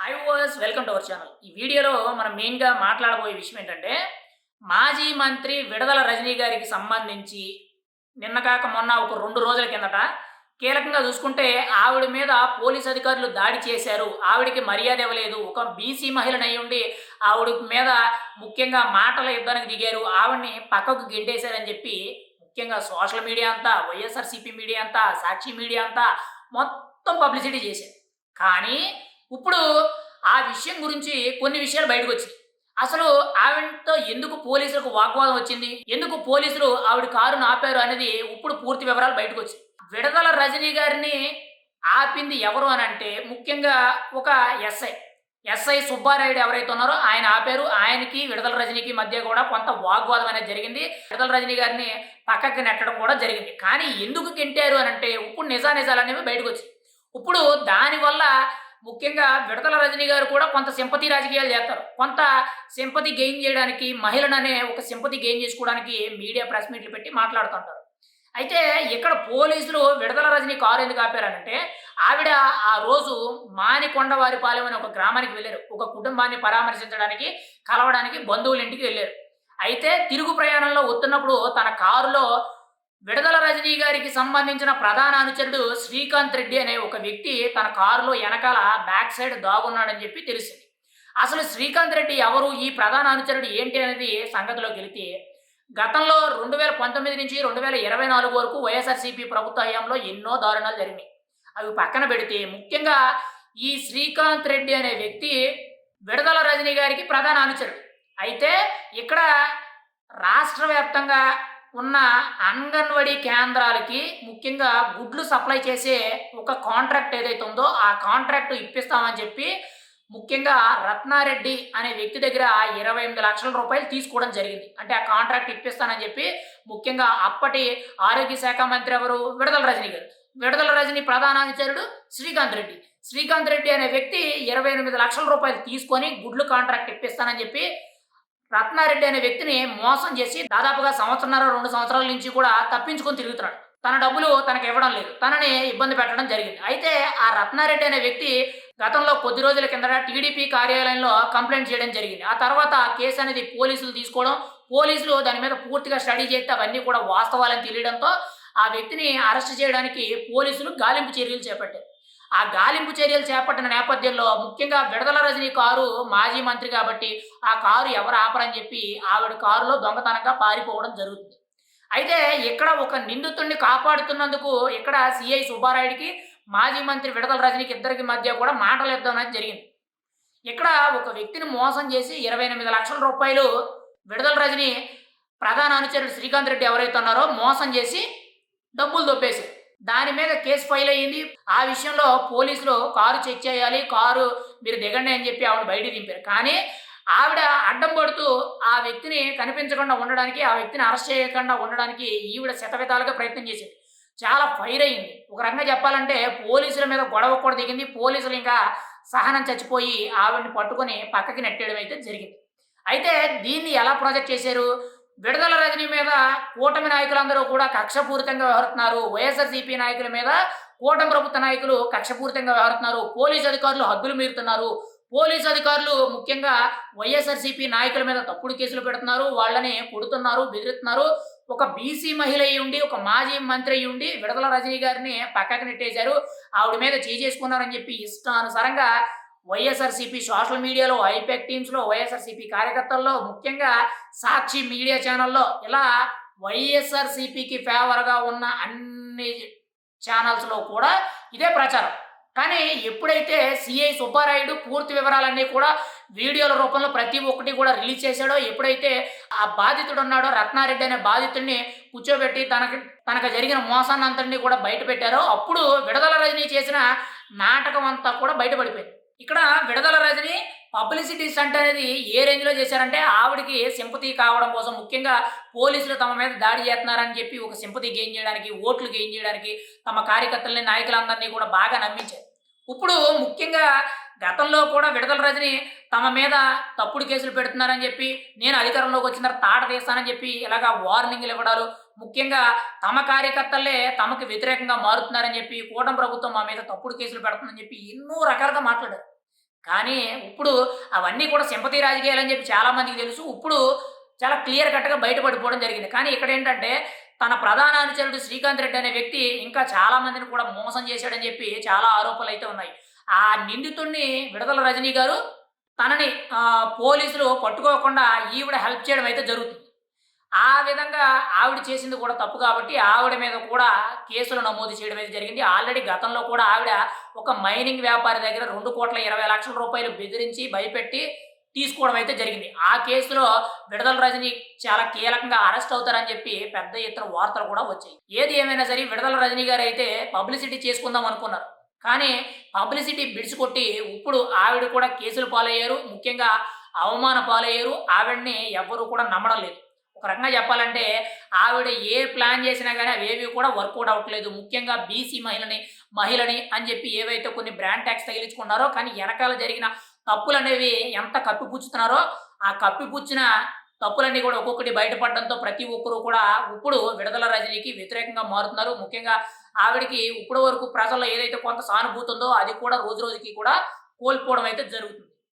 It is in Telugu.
Hi guys welcome to our channel ఈ వీడియోలో మనం మెయిన్గా మాట్లాడబోయే విషయం ఏంటంటే మాజీ మంత్రి విడదల రజనీ గారికి సంబంధించి నిన్న కాక మొన్న ఒక రెండు రోజుల కిందట కీలకంగా చూసుకుంటే ఆవిడ మీద పోలీస్ అధికారులు దాడి చేశారు. ఆవిడకి మర్యాద ఇవ్వలేదు. ఒక బీసీ మహిళను అయి ఉండి ఆవిడ మీద ముఖ్యంగా మాటల యుద్ధానికి దిగారు. ఆవిడని పక్కకు గెంటేశారని చెప్పి ముఖ్యంగా సోషల్ మీడియా అంతా వైఎస్ఆర్సీపీ మీడియా అంతా సాక్షి మీడియా అంతా మొత్తం పబ్లిసిటీ చేశారు. కానీ ఇప్పుడు ఆ విషయం గురించి కొన్ని విషయాలు బయటకు వచ్చాయి అసలు ఆవిడతో ఎందుకు పోలీసులకు వాగ్వాదం వచ్చింది? ఎందుకు పోలీసులు ఆవిడ కారును ఆపారు అనేది ఇప్పుడు పూర్తి వివరాలు బయటకు వచ్చాయి విడదల రజనీ గారిని ఆపింది ఎవరు అని అంటే ముఖ్యంగా ఒక ఎస్ఐ. ఎస్ఐ సుబ్బారాయుడు ఎవరైతే ఉన్నారో ఆయన ఆపారు. ఆయనకి విడదల రజనీకి మధ్య కూడా కొంత వాగ్వాదం అనేది జరిగింది. విడదల రజనీ గారిని పక్కకి నెట్టడం కూడా జరిగింది. కానీ ఎందుకు గెంటారు అని అంటే ఇప్పుడు నిజా నిజాలు అనేవి బయటకు వచ్చాయి ఇప్పుడు దానివల్ల ముఖ్యంగా విడతల రజనీ గారు కూడా కొంత సింపతి రాజకీయాలు చేస్తారు. కొంత సింపతి గెయిన్ చేయడానికి మహిళననే ఒక సింపతి గెయిన్ చేసుకోవడానికి మీడియా ప్రెస్ మీట్లు పెట్టి మాట్లాడుతుంటారు. అయితే ఇక్కడ పోలీసులు విడతల రజనీ కారు ఎందుకు ఆపారంటే ఆవిడ ఆ రోజు మానికొండవారిపాలెం అనే ఒక గ్రామానికి వెళ్ళారు. ఒక కుటుంబాన్ని పరామర్శించడానికి కలవడానికి బంధువుల ఇంటికి వెళ్ళారు. అయితే తిరుగు ప్రయాణంలో వస్తున్నప్పుడు తన కారులో విడదల రజనీ గారికి సంబంధించిన ప్రధాన అనుచరుడు శ్రీకాంత్ రెడ్డి అనే ఒక వ్యక్తి తన కారులో వెనకాల బ్యాక్ సైడ్ దాగున్నాడని చెప్పి తెలిసింది అసలు శ్రీకాంత్ రెడ్డి ఎవరు? ఈ ప్రధాన అనుచరుడు ఏంటి అనేది సంగతిలోకి వెళితే గతంలో రెండు వేల పంతొమ్మిది నుంచి రెండు వేల ఇరవై నాలుగు వరకు వైఎస్ఆర్సీపీ ప్రభుత్వ హయాంలో ఎన్నో దారుణాలు జరిగినాయి. అవి పక్కన పెడితే ముఖ్యంగా ఈ శ్రీకాంత్ రెడ్డి అనే వ్యక్తి విడదల రజనీ గారికి ప్రధాన అనుచరుడు. అయితే ఇక్కడ రాష్ట్ర వ్యాప్తంగా ఉన్న అంగన్వాడీ కేంద్రాలకి ముఖ్యంగా గుడ్లు సప్లై చేసే ఒక కాంట్రాక్ట్ ఏదైతే ఉందో ఆ కాంట్రాక్ట్ ఇప్పిస్తామని చెప్పి ముఖ్యంగా రత్నారెడ్డి అనే వ్యక్తి దగ్గర ఇరవై ఎనిమిది లక్షల రూపాయలు తీసుకోవడం జరిగింది. అంటే ఆ కాంట్రాక్ట్ ఇప్పిస్తానని చెప్పి ముఖ్యంగా అప్పటి ఆరోగ్య శాఖ మంత్రి ఎవరు? విడదల రజనీ గారు. విడదల రజనీ ప్రధాన అనుచరుడు శ్రీకాంత్ రెడ్డి. శ్రీకాంత్ రెడ్డి అనే వ్యక్తి ఇరవై ఎనిమిది లక్షల రూపాయలు తీసుకొని గుడ్లు కాంట్రాక్ట్ ఇప్పిస్తానని చెప్పి రత్నారెడ్డి అనే వ్యక్తిని మోసం చేసి దాదాపుగా సంవత్సరంన్నర రెండు సంవత్సరాల నుంచి కూడా తప్పించుకొని తిరుగుతున్నాడు. తన డబ్బులు తనకి ఇవ్వడం లేదు. తనని ఇబ్బంది పెట్టడం జరిగింది. అయితే ఆ రత్నారెడ్డి అనే వ్యక్తి గతంలో కొద్ది రోజుల కిందట టీడీపీ కార్యాలయంలో కంప్లైంట్ చేయడం జరిగింది. ఆ తర్వాత ఆ కేసు అనేది పోలీసులు తీసుకోవడం పోలీసులు దాని మీద పూర్తిగా స్టడీ చేస్తే అవన్నీ కూడా వాస్తవాలని తెలియడంతో ఆ వ్యక్తిని అరెస్ట్ చేయడానికి పోలీసులు గాలింపు చర్యలు చేపట్టారు. ఆ గాలింపు చర్యలు చేపట్టిన నేపథ్యంలో ముఖ్యంగా విడదల రజనీ కారు మాజీ మంత్రి కాబట్టి ఆ కారు ఎవరు ఆపరని చెప్పి ఆవిడ కారులో దొంగతనంగా పారిపోవడం జరుగుతుంది. అయితే ఇక్కడ ఒక నిందితుడిని కాపాడుతున్నందుకు ఇక్కడ సిఐ సుబ్బారాయుడికి మాజీ మంత్రి విడదల రజనీకి ఇద్దరికి మధ్య కూడా మాటలు ఇద్దాం అనేది జరిగింది. ఇక్కడ ఒక వ్యక్తిని మోసం చేసి ఇరవై ఎనిమిది లక్షల రూపాయలు విడదల రజని ప్రధాన అనుచరుడు శ్రీకాంత్ రెడ్డి ఎవరైతే ఉన్నారో మోసం చేసి డబ్బులు దొబ్బేసి దాని మీద కేసు ఫైల్ అయ్యింది. ఆ విషయంలో పోలీసులు కారు చెక్ చేయాలి కారు మీరు దిగండి అని చెప్పి ఆవిడ బయట దింపారు. కానీ ఆవిడ అడ్డం పడుతూ ఆ వ్యక్తిని కనిపించకుండా ఉండడానికి ఆ వ్యక్తిని అరెస్ట్ చేయకుండా ఉండడానికి ఈవిడ శతవిధాలుగా ప్రయత్నం చేసింది. చాలా ఫైర్ అయింది ఒక రకంగా చెప్పాలంటే పోలీసుల మీద గొడవ కూడా దిగింది. పోలీసులు ఇంకా సహనం చచ్చిపోయి ఆవిడని పట్టుకొని పక్కకి నెట్టేయడం అయితే జరిగింది. అయితే దీన్ని ఎలా ప్రాజెక్ట్ చేశారు? విడుదల రజని మీద కూటమి నాయకులందరూ కూడా కక్షపూరితంగా వ్యవహరిస్తున్నారు. వైఎస్ఆర్సీపీ నాయకుల మీద కూటమి ప్రభుత్వ నాయకులు కక్షపూరితంగా వ్యవహరిస్తున్నారు. పోలీసు అధికారులు హద్దులు మీరుతున్నారు. పోలీసు అధికారులు ముఖ్యంగా వైఎస్ఆర్సీపీ నాయకుల మీద తప్పుడు కేసులు పెడుతున్నారు. వాళ్ళని కొడుతున్నారు బెదిరిస్తున్నారు. ఒక బీసీ మహిళ అయి ఉండి ఒక మాజీ మంత్రి అయి ఉండి విడదల రజనీ గారిని పక్కకు నెట్టేశారు. ఆవిడ మీద చేసుకున్నారని చెప్పి ఇష్టానుసారంగా వైఎస్ఆర్సీపీ సోషల్ మీడియాలో ఐపాక్ టీమ్స్లో వైఎస్ఆర్సీపీ కార్యకర్తల్లో ముఖ్యంగా సాక్షి మీడియా ఛానల్లో ఇలా వైఎస్ఆర్సీపీకి ఫేవర్గా ఉన్న అన్ని ఛానల్స్లో కూడా ఇదే ప్రచారం. కానీ ఎప్పుడైతే సిఐ సుబ్బారాయుడు పూర్తి వివరాలన్నీ కూడా వీడియోల రూపంలో ప్రతి ఒక్కటి కూడా రిలీజ్ చేశాడో ఎప్పుడైతే ఆ బాధితుడు ఉన్నాడో రత్నారెడ్డి అనే బాధితుడిని కూర్చోబెట్టి తనకి తనకు జరిగిన మోసాన్ని అంతటినీ కూడా బయట పెట్టారో అప్పుడు విడుదల రజనీ చేసిన నాటకం అంతా కూడా బయటపడిపోయింది. ఇక్కడ విడదల రజని పబ్లిసిటీ స్టంట్ అనేది ఏ రేంజ్లో చేశారంటే ఆవిడకి సింపతి కావడం కోసం ముఖ్యంగా పోలీసులు తమ మీద దాడి చేస్తున్నారని చెప్పి ఒక సింపతి గెయిన్ చేయడానికి ఓట్లు గెయిన్ చేయడానికి తమ కార్యకర్తలని నాయకులందరినీ కూడా బాగా నమ్మించారు. ఇప్పుడు ముఖ్యంగా గతంలో కూడా విడదల రజని తమ మీద తప్పుడు కేసులు పెడుతున్నారని చెప్పి నేను అధికారంలోకి వచ్చిన తాట తీస్తానని చెప్పి ఇలాగా వార్నింగ్లు ఇవ్వడాలు ముఖ్యంగా తమ కార్యకర్తలే తమకు వ్యతిరేకంగా మారుతున్నారని చెప్పి కూటమి ప్రభుత్వం మా మీద తప్పుడు కేసులు పెడుతుందని చెప్పి ఎన్నో రకాలుగా మాట్లాడారు. కానీ ఇప్పుడు అవన్నీ కూడా సింపతి రాజకీయాలని చెప్పి చాలా మందికి తెలుసు. ఇప్పుడు చాలా క్లియర్ కట్గా బయటపడిపోవడం జరిగింది. కానీ ఇక్కడ ఏంటంటే తన ప్రధాన అనుచరుడు శ్రీకాంత్ రెడ్డి అనే వ్యక్తి ఇంకా చాలా మందిని కూడా మోసం చేశాడని చెప్పి చాలా ఆరోపణలు అయితే ఉన్నాయి. ఆ నిందితుడిని విడుదల రజనీ గారు తనని పోలీసులు పట్టుకోకుండా ఈవిడ హెల్ప్ చేయడం అయితే జరుగుతుంది. ఆ విధంగా ఆవిడ చేసింది కూడా తప్పు కాబట్టి ఆవిడ మీద కూడా కేసులు నమోదు చేయడం అయితే జరిగింది. ఆల్రెడీ గతంలో కూడా ఆవిడ ఒక మైనింగ్ వ్యాపారి దగ్గర రెండు కోట్ల ఇరవై లక్షల రూపాయలు బెదిరించి భయపెట్టి తీసుకోవడం అయితే జరిగింది. ఆ కేసులో విడుదల రజని చాలా కీలకంగా అరెస్ట్ అవుతారని చెప్పి పెద్ద ఎత్తున వార్తలు కూడా వచ్చాయి. ఏది ఏమైనా సరే విడుదల రజనీ గారు అయితే పబ్లిసిటీ చేసుకుందాం అనుకున్నారు. కానీ పబ్లిసిటీ బిడిచికొట్టి ఇప్పుడు ఆవిడ కూడా కేసులు పాలయ్యారు. ముఖ్యంగా అవమాన పాలయ్యారు. ఆవిడని ఎవ్వరూ కూడా నమ్మడం లేదు. ఒక రకంగా చెప్పాలంటే ఆవిడ ఏ ప్లాన్ చేసినా కానీ అవేవి కూడా వర్కౌట్ అవ్వట్లేదు. ముఖ్యంగా బీసీ మహిళని మహిళని అని చెప్పి ఏవైతే కొన్ని బ్రాండ్ ట్యాక్స్ తగిలించుకున్నారో కానీ వెనకాల జరిగిన తప్పులు అనేవి ఎంత కప్పిపుచ్చుతున్నారో ఆ కప్పిపుచ్చిన తప్పులన్నీ కూడా ఒక్కొక్కటి బయటపడడంతో ప్రతి ఒక్కరూ కూడా ఇప్పుడు విడుదల రజనీకి వ్యతిరేకంగా మారుతున్నారు. ముఖ్యంగా ఆవిడకి ఇప్పటి వరకు ప్రజల్లో ఏదైతే కొంత సానుభూతి ఉందో అది కూడా రోజు రోజుకి కూడా కోల్పోవడం అయితే జరుగుతుంది.